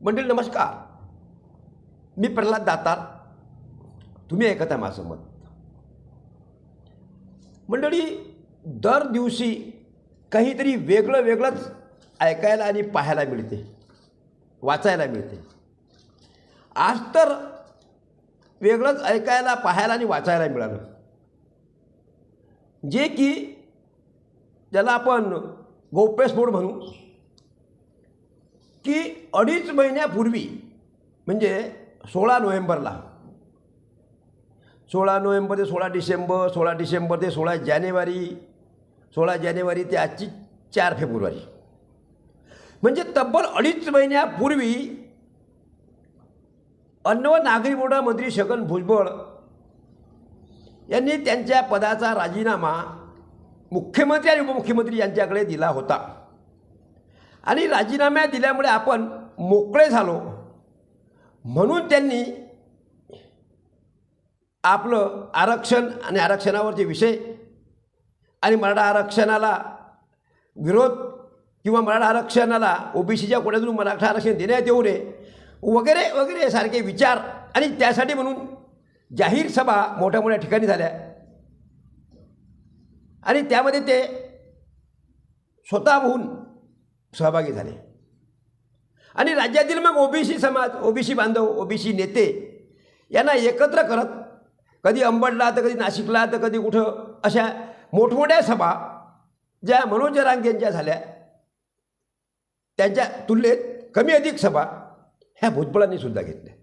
मंडळी नमस्कार. मी प्रल्हाद दातार. तुम्ही ऐकत आहे माझं मत. मंडळी दर दिवशी काहीतरी वेगळं वेगळंच ऐकायला आणि पाहायला मिळते वाचायला मिळते. आज तर वेगळंच ऐकायला पाहायला आणि वाचायला मिळालं. जे की ज्याला आपण गोप्यस्फोट म्हणू की अडीच महिन्यापूर्वी म्हणजे सोळा नोव्हेंबरला सोळा नोव्हेंबर ते सोळा डिसेंबर सोळा डिसेंबर ते सोळा जानेवारी सोळा जानेवारी ते आजची चार फेब्रुवारी. म्हणजे तब्बल अडीच महिन्यापूर्वी अन्न व नागरी बोर्डा मंत्री छगन भुजबळ यांनी त्यांच्या पदाचा राजीनामा मुख्यमंत्री आणि उपमुख्यमंत्री यांच्याकडे दिला होता. आणि राजीनामा दिल्यामुळे आपण मोकळे झालो. म्हणून त्यांनी आपलं आरक्षण आणि आरक्षणावरचे विषय आणि मराठा आरक्षणाला विरोध किंवा मराठा आरक्षणाला ओबीसीच्या कोट्यातून मराठा आरक्षण देण्यात येऊ नये वगैरे वगैरे सारखे विचार आणि त्यासाठी म्हणून जाहीर सभा मोठ्या मोठ्या ठिकाणी झाल्या. आणि त्यामध्ये ते स्वतःहून सहभागी झाले. आणि राज्यातील मग ओबीसी समाज ओबीसी बांधव ओबीसी नेते यांना एकत्र करत कधी अंबडला तर कधी नाशिकला तर कधी कुठं अशा मोठमोठ्या सभा ज्या मनोज रांगेंच्या झाल्या त्यांच्या तुलनेत कमी अधिक सभा ह्या भुजबळांनी सुद्धा घेतल्या.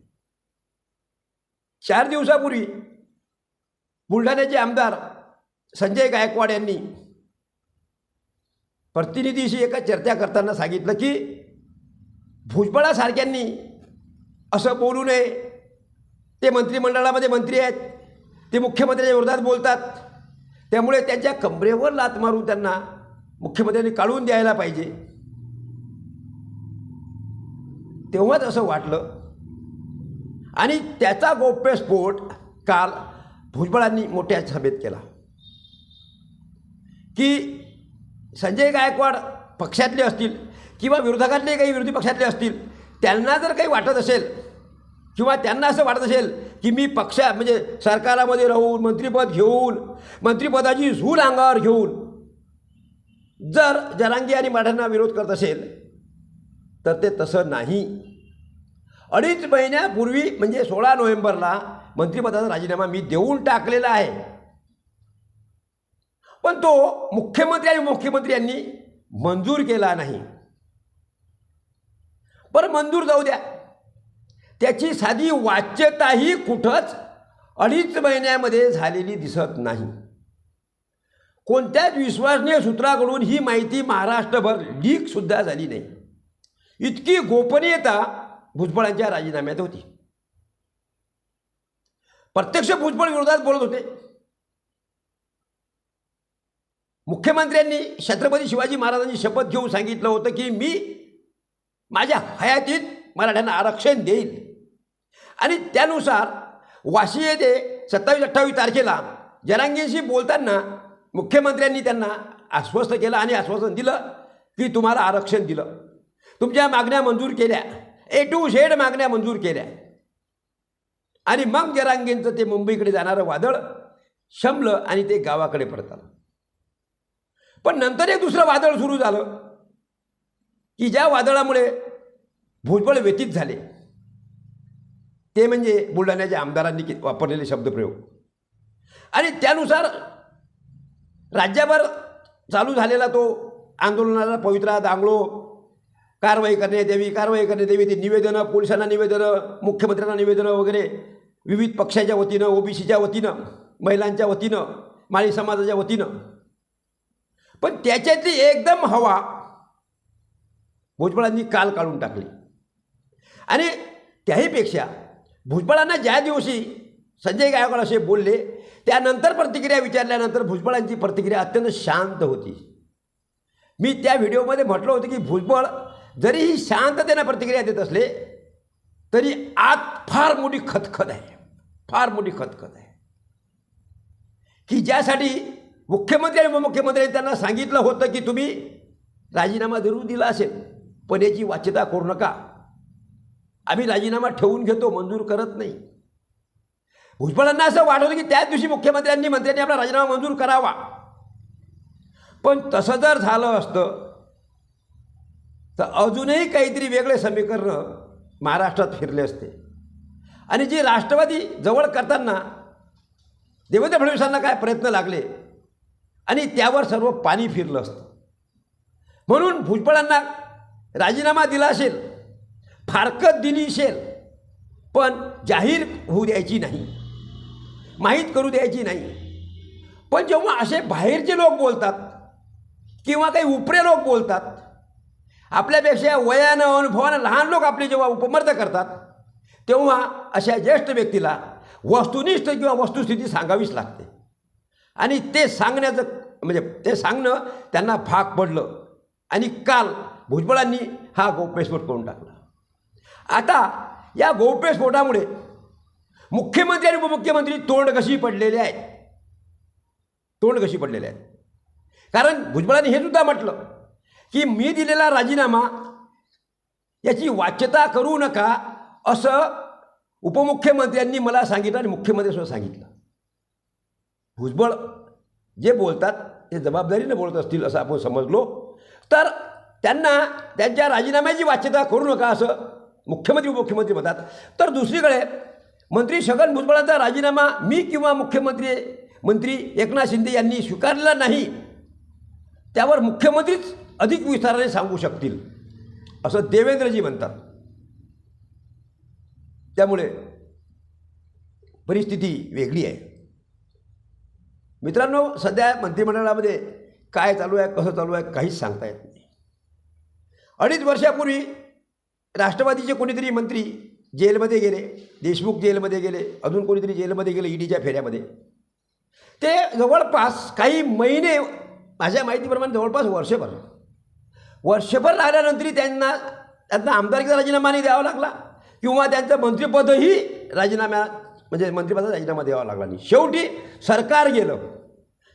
चार दिवसापूर्वी बुलढाण्याचे आमदार संजय गायकवाड यांनी प्रतिनिधीशी एका चर्चा करताना सांगितलं की भुजबळासारख्यांनी असं बोलू नये. ते मंत्रिमंडळामध्ये मंत्री आहेत. ते मुख्यमंत्र्याच्या विरोधात बोलतात. त्यामुळे त्यांच्या कमरेवर लात मारून त्यांना मुख्यमंत्र्यांनी काढून द्यायला पाहिजे. तेव्हाच असं वाटलं. आणि त्याचा गोप्यस्फोट काल भुजबळांनी मोठ्या सभेत केला. की संजय गायकवाड पक्षातले असतील किंवा विरोधकातले काही विरोधी पक्षातले असतील त्यांना जर काही वाटत असेल किंवा त्यांना असं वाटत असेल की मी पक्षा म्हणजे सरकारामध्ये राहून मंत्रिपद घेऊन मंत्रिपदाची झूल अंगावर घेऊन जर जरांगी आणि मराठ्यांना विरोध करत असेल तर ते तसं नाही. अडीच महिन्यापूर्वी म्हणजे सोळा नोव्हेंबरला मंत्रिपदाचा राजीनामा मी देऊन टाकलेला आहे. पण तो मुख्यमंत्री आणि मुख्यमंत्री यांनी मंजूर केला नाही. बरं मंजूर जाऊ द्या. त्याची साधी वाच्यताही कुठंच अडीच महिन्यामध्ये झालेली दिसत नाही. कोणत्याच विश्वसनीय सूत्राकडून ही माहिती महाराष्ट्रभर लीकसुद्धा झाली नाही. इतकी गोपनीयता भुजबळांच्या राजीनाम्यात होती. प्रत्यक्ष भुजबळ विरोधात बोलत होते. मुख्यमंत्र्यांनी छत्रपती शिवाजी महाराजांची शपथ घेऊन सांगितलं होतं की मी माझ्या हयातीत मराठ्यांना आरक्षण देईल. आणि त्यानुसार वाशी येथे सत्तावीस अठ्ठावीस तारखेला जरांगींशी बोलताना मुख्यमंत्र्यांनी त्यांना आश्वस्त केलं आणि आश्वासन दिलं की तुम्हाला आरक्षण दिलं. तुमच्या मागण्या मंजूर केल्या. ए टू झेड मागण्या मंजूर केल्या. आणि मग जरांगींचं ते मुंबईकडे जाणारं वादळ शमलं आणि ते गावाकडे परत आलं पण नंतर एक दुसरं वादळ सुरू झालं. की ज्या वादळामुळे भुजबळ व्यतीत झाले ते म्हणजे बुलढाण्याच्या आमदारांनी वापरलेले शब्दप्रयोग आणि त्यानुसार राज्यभर चालू झालेला तो आंदोलनाला पवित्रा दांगळो कारवाई करण्यात यावी कारवाई करण्यात यावी ते निवेदनं पोलिसांना निवेदनं मुख्यमंत्र्यांना निवेदनं वगैरे विविध पक्षाच्या वतीनं ओबीसीच्या वतीनं महिलांच्या वतीनं माळी समाजाच्या वतीनं पण त्याच्यातली एकदम हवा भुजबळांनी काल काढून टाकली. आणि त्याहीपेक्षा भुजबळांना ज्या दिवशी संजय गायकवाड असे बोलले त्यानंतर प्रतिक्रिया विचारल्यानंतर भुजबळांची प्रतिक्रिया अत्यंत शांत होती. मी त्या व्हिडिओमध्ये म्हटलं होतं की भुजबळ जरीही शांततेनं प्रतिक्रिया देत असले तरी आत फार मोठी खतखत आहे. फार मोठी खतखत आहे. की ज्यासाठी मुख्यमंत्री आणि उपमुख्यमंत्र्यांनी त्यांना सांगितलं होतं की तुम्ही राजीनामा जरूर दिला असेल पण याची वाच्यता करू नका. आम्ही राजीनामा ठेवून घेतो मंजूर करत नाही. भुजबळांना असं वाटवलं की त्याच दिवशी मुख्यमंत्र्यांनी मंत्र्यांनी आपला राजीनामा मंजूर करावा. पण तसं जर झालं असतं तर अजूनही काहीतरी वेगळे समीकरण महाराष्ट्रात फिरले असते. आणि जी राष्ट्रवादी जवळ करताना देवेंद्र फडणवीसांना काय प्रयत्न लागले? आणि त्यावर सर्व पाणी फिरलं असतं. म्हणून भुजबळांना राजीनामा दिला असेल फारकत दिली असेल पण जाहीर होऊ द्यायची नाही माहीत करू द्यायची नाही. पण जेव्हा असे बाहेरचे लोक बोलतात किंवा काही उपरे लोक बोलतात आपल्यापेक्षा वयानं अनुभवानं लहान लोक आपले जेव्हा उपमर्द करतात तेव्हा अशा ज्येष्ठ व्यक्तीला वस्तुनिष्ठ किंवा वस्तुस्थिती सांगावीच लागते. आणि ते सांगण्याचं म्हणजे ते सांगणं त्यांना भाग पडलं. आणि काल भुजबळांनी हा गौप्यस्फोट करून टाकला. आता या गौप्यस्फोटामुळे मुख्यमंत्री आणि उपमुख्यमंत्री तोंड कशी पडलेले आहेत? तोंड कशी पडलेले आहेत? कारण भुजबळांनी हे सुद्धा म्हटलं की मी दिलेला राजीनामा याची वाच्यता करू नका असं उपमुख्यमंत्र्यांनी मला सांगितलं आणि मुख्यमंत्र्यांसुद्धा सांगितलं. भुजबळ जे बोलतात ते जबाबदारीनं बोलत असतील असं आपण समजलो. तर त्यांना त्यांच्या राजीनाम्याची वाच्यता करू नका असं मुख्यमंत्री उपमुख्यमंत्री म्हणतात. तर दुसरीकडे मंत्री छगन भुजबळांचा राजीनामा मी किंवा मुख्यमंत्री मंत्री एकनाथ शिंदे यांनी स्वीकारलेला नाही त्यावर मुख्यमंत्रीच अधिक विस्ताराने सांगू शकतील असं देवेंद्रजी म्हणतात. त्यामुळे परिस्थिती वेगळी आहे. मित्रांनो सध्या मंत्रिमंडळामध्ये काय चालू आहे कसं चालू आहे काहीच सांगता येत नाही. अडीच वर्षापूर्वी राष्ट्रवादीचे कोणीतरी मंत्री जेलमध्ये गेले देशमुख जेलमध्ये गेले अजून कोणीतरी जेलमध्ये गेले ईडीच्या फेऱ्यामध्ये. ते जवळपास काही महिने माझ्या माहितीप्रमाणे जवळपास वर्षभर. वर्षभर राहिल्यानंतर त्यांना त्यांना आमदारकीचा राजीनामा नाही द्यावा लागला किंवा त्यांचं मंत्रिपदही राजीनाम्यात म्हणजे मंत्रिपदाचा राजीनामा द्यावा लागला नाही. शेवटी सरकार गेलं.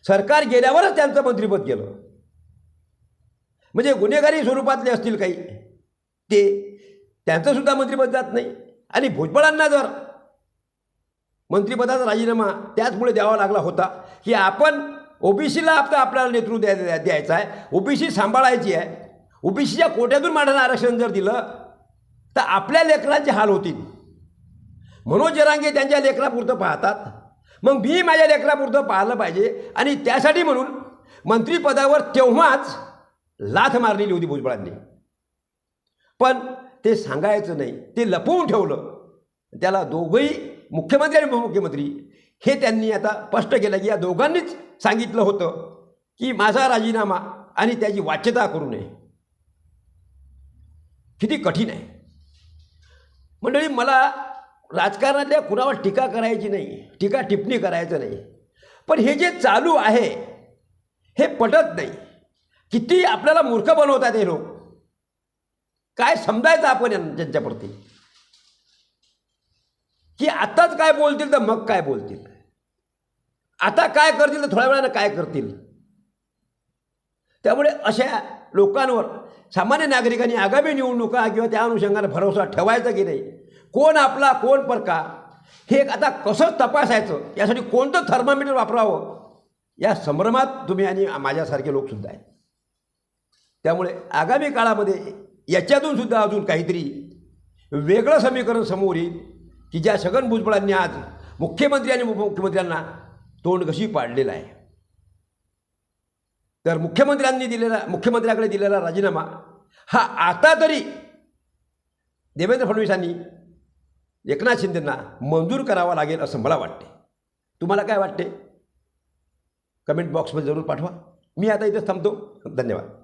सरकार गेल्यावरच त्यांचं मंत्रिपद गेलं. म्हणजे गुन्हेगारी स्वरूपातले असतील काही ते त्यांचंसुद्धा मंत्रिपद जात नाही. आणि भुजबळांना जर मंत्रिपदाचा राजीनामा त्याचमुळे द्यावा लागला होता की आपण ओबीसीला आपलं आपल्याला नेतृत्व द्या द्यायचं आहे ओबीसी सांभाळायची आहे ओबीसीच्या कोट्यातून मांडायला आरक्षण जर दिलं तर आपल्या लेकरांचे हाल होतील. मनोज जरांगे त्यांच्या लेकरापुरतं पाहतात. मग मी माझ्या लेकरापुरतं पाहिलं पाहिजे. आणि त्यासाठी म्हणून मंत्रिपदावर तेव्हाच लाथ मारलेली होती भुजबळांनी. पण ते सांगायचं नाही. ते लपवून ठेवलं. त्याला दोघंही मुख्यमंत्री आणि उपमुख्यमंत्री हे त्यांनी आता स्पष्ट केलं की या दोघांनीच सांगितलं होतं की माझा राजीनामा आणि त्याची वाच्यता करू नये. किती कठीण आहे. मंडळी मला राजकारणातल्या कुणावर टीका करायची नाही टीका टिप्पणी करायचं नाही. पण हे जे चालू आहे हे पटत नाही. किती आपल्याला मूर्ख बनवतात हे लोक. काय समजायचं आपण त्यांच्याप्रती की आत्ताच काय बोलतील तर मग काय बोलतील? आता काय करतील तर थोड्या वेळानं काय करतील? त्यामुळे अशा लोकांवर सामान्य नागरिकांनी आगामी निवडणुका किंवा त्या अनुषंगाने भरोसा ठेवायचा की नाही? कोण आपला कोण परका हे आता कसं तपासायचं? यासाठी कोणतं थर्मामीटर वापरावं? या संभ्रमात तुम्ही आणि माझ्यासारखे लोकसुद्धा आहेत. त्यामुळे आगामी काळामध्ये याच्यातून सुद्धा अजून काहीतरी वेगळं समीकरण समोर येईल की ज्या छगन भुजबळांनी आज मुख्यमंत्री आणि उपमुख्यमंत्र्यांना तोंड कशी पाडलेलं आहे. तर मुख्यमंत्र्यांनी दिलेला मुख्यमंत्र्याकडे दिलेला राजीनामा हा आता तरी देवेंद्र फडणवीसांनी एकनाथ शिंदेंना मंजूर करावा लागेल असं मला वाटते. तुम्हाला काय वाटते? कमेंट बॉक्समध्ये जरूर पाठवा. मी आता इथेच थांबतो. धन्यवाद.